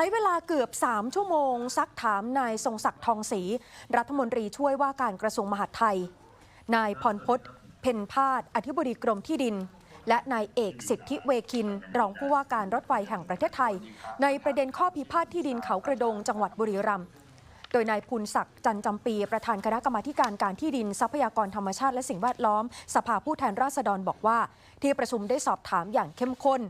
ช้เวลาเกือบ 3 ชั่วโมง ซักถามนายทรงศักดิ์ทองศรีรัฐมนตรีช่วยว่าการกระทรวงมหาดไทย นายพรพศเพ็ญพาดอธิบดีกรมที่ดิน และนายเอกสิทธิเวคิน รองผู้ว่าการรถไฟแห่งประเทศไทย ในประเด็นข้อพิพาทที่ดินเขากระดงจังหวัดบุรีรัมย์โดยนายภูลศักดิ์จันจำปี ประธานคณะกรรมาการการที่ดินทรัพยากรธรรมชาติและสิ่งแวดล้อม สภาผู้แทนราษฎรบอกว่า ที่ประชุมได้สอบถามอย่างเข้มข้น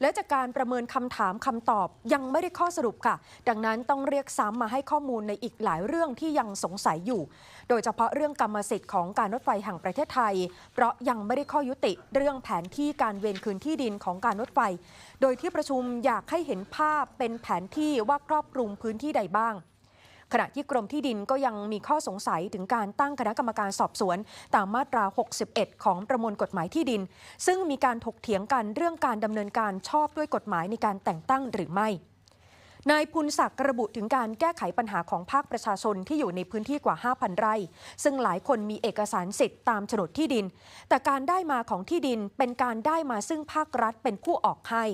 และจากการประเมินคำถามคำตอบยังไม่ได้ข้อสรุปค่ะ ดังนั้นต้องเรียกซ้ำมาให้ข้อมูลในอีกหลายเรื่องที่ยังสงสัยอยู่ โดยเฉพาะเรื่องกรรมสิทธิ์ของการรถไฟแห่งประเทศไทย เพราะยังไม่ได้ข้อยุติเรื่องแผนที่การเวรคืนที่ดินของการรถไฟ โดยที่ประชุมอยากให้เห็นภาพเป็นแผนที่ว่าครอบคลุมพื้นที่ใดบ้าง ขณะที่กรมที่ดินก็ยังมีข้อสงสัยถึงการตั้งคณะกรรมการสอบสวน ตามมาตรา 61 ของประมวลกฎหมายที่ดิน ซึ่งมีการถกเถียงกันเรื่องการดำเนินการชอบด้วยกฎหมายในการแต่งตั้งหรือไม่นายพุนศักดิ์ระบุถึงการแก้ไขปัญหาของภาคประชาชนที่อยู่ในพื้นที่กว่า 5,000 ไร่ ซึ่งหลายคนมีเอกสารสิทธิ์ตามโฉนดที่ดิน แต่การได้มาของที่ดินเป็นการได้มาซึ่งภาครัฐเป็นผู้ออกให้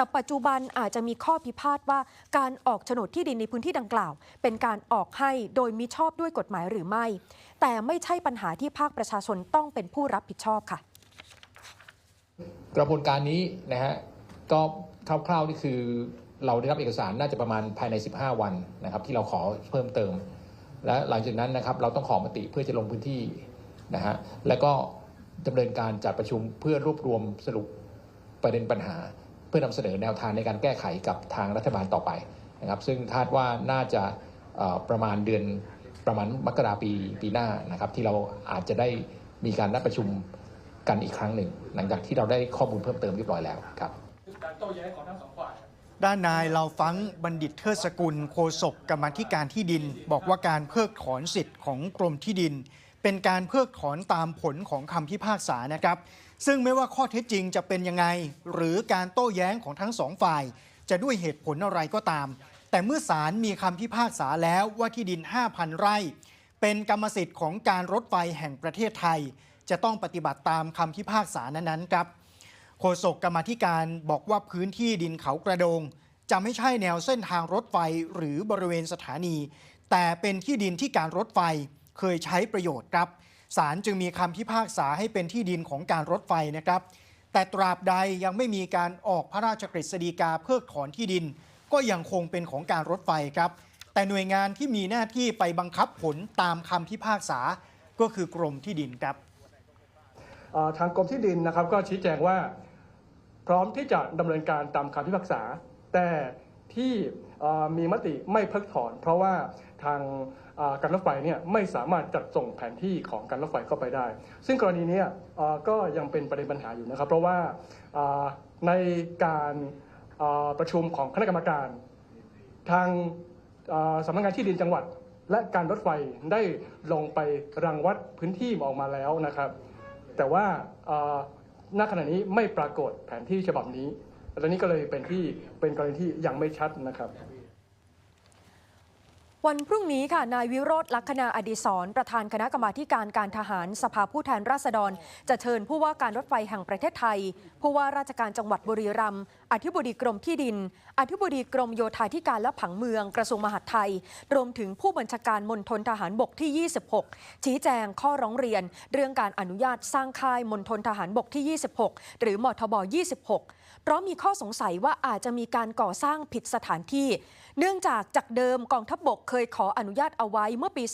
แต่ปัจจุบันอาจจะมีข้อพิพาทว่าการออกโฉนดที่ดินในพื้นที่ดังกล่าว เป็นการออกให้โดยมิชอบด้วยกฎหมายหรือไม่ แต่ไม่ใช่ปัญหาที่ภาคประชาชนต้องเป็นผู้รับผิดชอบค่ะ กระบวนการนี้นะฮะก็คร่าวๆนี่คือเราได้รับเอกสารน่าจะประมาณภายใน 15 วันนะครับที่เราขอเพิ่มเติม และหลังจากนั้นนะครับเราต้องขอมติเพื่อจะลงพื้นที่นะฮะแล้วก็ดำเนินการจัดประชุมเพื่อรวบรวมสรุปประเด็นปัญหา เพื่อนำเสนอแนวทางในการแก้ไขกับทางรัฐบาลต่อไปนะครับซึ่งคาดว่าน่าจะประมาณเดือนประมาณมกราปีปีหน้านะครับที่เราอาจจะได้มีการนัดประชุมกันอีกครั้งหนึ่ง หลังจากที่เราได้ข้อมูลเพิ่มเติมเรียบร้อยแล้วครับการโต้แย้งของทั้งสองฝ่ายด้านนายเราฟังบัณฑิตเทิดสกุลโฆษกกรรมธิการที่ดิน บอกว่าการเพิกถอนสิทธิ์ของกรมที่ดิน เป็นการเพิกถอนตามผลของคำพิพากษานะครับ ซึ่งไม่ว่าข้อเท็จจริงจะเป็นยังไง หรือการโต้แย้งของทั้งสองฝ่าย จะด้วยเหตุผลอะไรก็ตาม แต่เมื่อศาลมีคำพิพากษาแล้วว่าที่ดิน 5,000 ไร่ เป็นกรรมสิทธิ์ของการรถไฟแห่งประเทศไทย จะต้องปฏิบัติตามคำพิพากษานั้นๆครับโฆษกกรรมธิการบอกว่าพื้นที่ดินเขากระโดง จะไม่ใช่แนวเส้นทางรถไฟหรือบริเวณสถานี แต่เป็นที่ดินที่การรถไฟ เคยใช้ประโยชน์ครับศาลจึงมีคำพิพากษาให้เป็นที่ดินของการรถไฟนะครับ แต่ตราบใดยังไม่มีการออกพระราชกฤษฎีกาเพิกถอนที่ดิน ก็ยังคงเป็นของการรถไฟครับ แต่หน่วยงานที่มีหน้าที่ไปบังคับผลตามคำพิพากษาก็คือกรมที่ดินครับทางกรมที่ดินนะครับก็ชี้แจงว่า พร้อมที่จะดำเนินการตามคำพิพากษา แต่ ที่มีมติไม่เพิกถอน เพราะว่าทางการรถไฟเนี่ยไม่สามารถจัดส่งแผนที่ของการรถไฟเข้าไปได้ ซึ่งกรณีนี้ก็ยังเป็นประเด็นปัญหาอยู่นะครับ เพราะว่าในการประชุมของคณะกรรมการ ทางสำนักงานที่ดินจังหวัด และการรถไฟได้ลงไปรังวัดพื้นที่ออกมาแล้วนะครับ แต่ว่าณขณะนี้ไม่ปรากฏแผนที่ฉบับนี้ และนี้ก็เลยเป็นที่เป็นกรณีที่ยังไม่ชัดนะครับ วันพรุ่งนี้ค่ะ นายวิโรธลักษณาอดิศรประธานคณะกรรมาการการทหารสภาผู้แทนราษฎร จะเชิญผู้ว่าการรถไฟแห่งประเทศไทย ผู้ว่าราชการจังหวัดบุรีรัมย์อธิบดีกรมที่ดิน อธิบดีกรมโยธาธิการและผังเมืองกระทรวงมหาดไทย รวมถึงผู้บัญชาการมณฑลทหารบกที่ 26 ชี้แจงข้อร้องเรียน เรื่องการอนุญาตสร้างค่ายมณฑลทหารบกที่ 26 หรือมทบ 26 เพราะมีข้อสงสัยว่าอาจจะมีการก่อสร้างผิดสถานที่ เนื่องจากจากเดิมกองทัพบบกเคยขออนุญาตเอาไว้เมื่อปี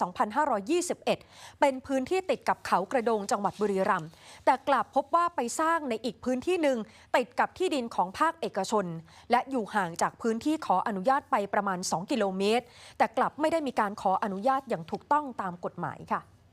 2521 เป็นพื้นที่ติดกับเขากระโดงจังหวัดบุรีรัมย์แต่กลับพบว่าไปสร้างในอีกพื้นที่หนึ่งติดกับที่ดินของภาคเอกชน และอยู่ห่างจากพื้นที่ขออนุญาตไปประมาณ 2 กิโลเมตร แต่กลับไม่ได้มีการขออนุญาตอย่างถูกต้องตามกฎหมายค่ะ